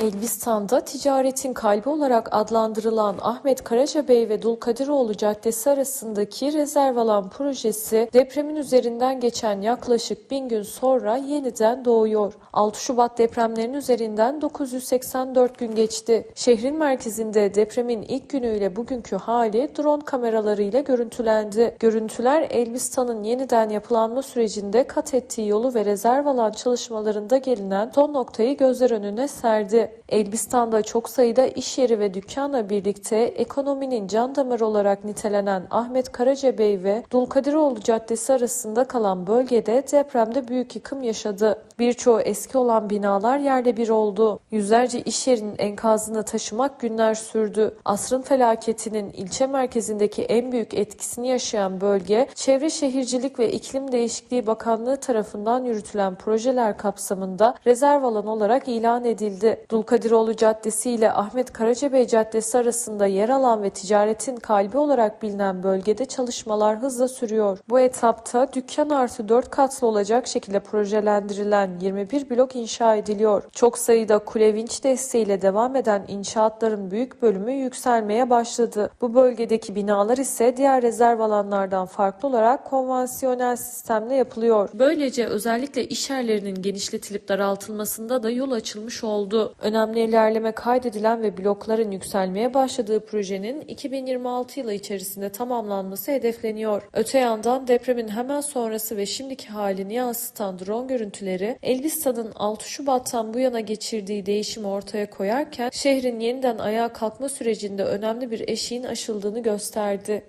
Elbistan'da ticaretin kalbi olarak adlandırılan Ahmet Karacabey ve Dulkadiroğlu Caddesi arasındaki rezerv alan projesi depremin üzerinden geçen yaklaşık bin gün sonra yeniden doğuyor. 6 Şubat depremlerinin üzerinden 984 gün geçti. Şehrin merkezinde depremin ilk günüyle bugünkü hali drone kameralarıyla görüntülendi. Görüntüler Elbistan'ın yeniden yapılanma sürecinde kat ettiği yolu ve rezerv alan çalışmalarında gelinen son noktayı gözler önüne serdi. Elbistan'da çok sayıda iş yeri ve dükkanla birlikte ekonominin can damarı olarak nitelenen Ahmet Karacabey ve Dulkadiroğlu Caddesi arasında kalan bölgede depremde büyük yıkım yaşadı. Birçoğu eski olan binalar yerle bir oldu. Yüzlerce iş yerinin enkazını taşımak günler sürdü. Asrın felaketinin ilçe merkezindeki en büyük etkisini yaşayan bölge, Çevre Şehircilik ve İklim Değişikliği Bakanlığı tarafından yürütülen projeler kapsamında rezerv alan olarak ilan edildi. Dulkadiroğlu Caddesi ile Ahmet Karacabey Caddesi arasında yer alan ve ticaretin kalbi olarak bilinen bölgede çalışmalar hızla sürüyor. Bu etapta dükkan artı 4 katlı olacak şekilde projelendirilen 21 blok inşa ediliyor. Çok sayıda kule vinç desteğiyle devam eden inşaatların büyük bölümü yükselmeye başladı. Bu bölgedeki binalar ise diğer rezerv alanlardan farklı olarak konvansiyonel sistemle yapılıyor. Böylece özellikle iş yerlerinin genişletilip daraltılmasında da yol açılmış oldu. Önemli ilerleme kaydedilen ve blokların yükselmeye başladığı projenin 2026 yılı içerisinde tamamlanması hedefleniyor. Öte yandan depremin hemen sonrası ve şimdiki halini yansıtan drone görüntüleri Elbistan'ın 6 Şubat'tan bu yana geçirdiği değişimi ortaya koyarken şehrin yeniden ayağa kalkma sürecinde önemli bir eşiğin aşıldığını gösterdi.